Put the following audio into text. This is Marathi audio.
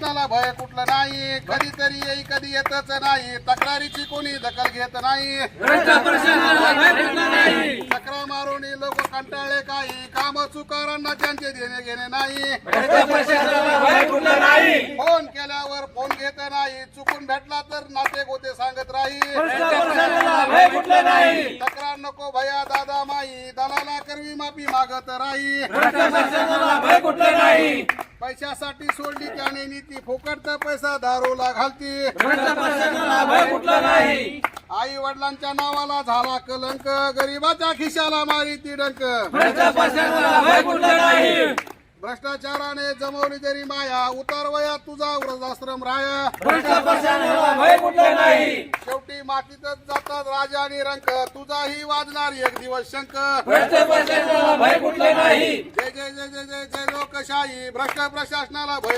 त्याला भय कुठला नाही. कधीतरी येई कधी येतच नाही. तक्रारीची कोणी दखल घेत नाही. तक्रार मारून लोक कंटाळले काही. काम चुकारांना त्यांचे देणे घेणे नाही. फोन केल्यावर फोन घेत नाही. चुकून भेटला तर नाते गोते सांगत राही. तक्रार नको भया दादा माई. दलाला करवी माफी मागत राही. पैशासाठी सोडली त्याने नीती. फुकटचा पैसा दारूला घालती. आई वडिलांच्या नावाला झाला कलंक. गरीबाच्या खिशाला मारी ती डंक. भ्रष्टाचाराने जमवली तरी माया. उतार वयात तुझा वृद्धाश्रम राया. शेवटी मातीतच जातात राजा आणि रंक. तुझाही वाजणार एक दिवस भय कुठला नाही. जय जय जय जय जय जय लोकशाही. भ्रष्ट प्रशासनाला भय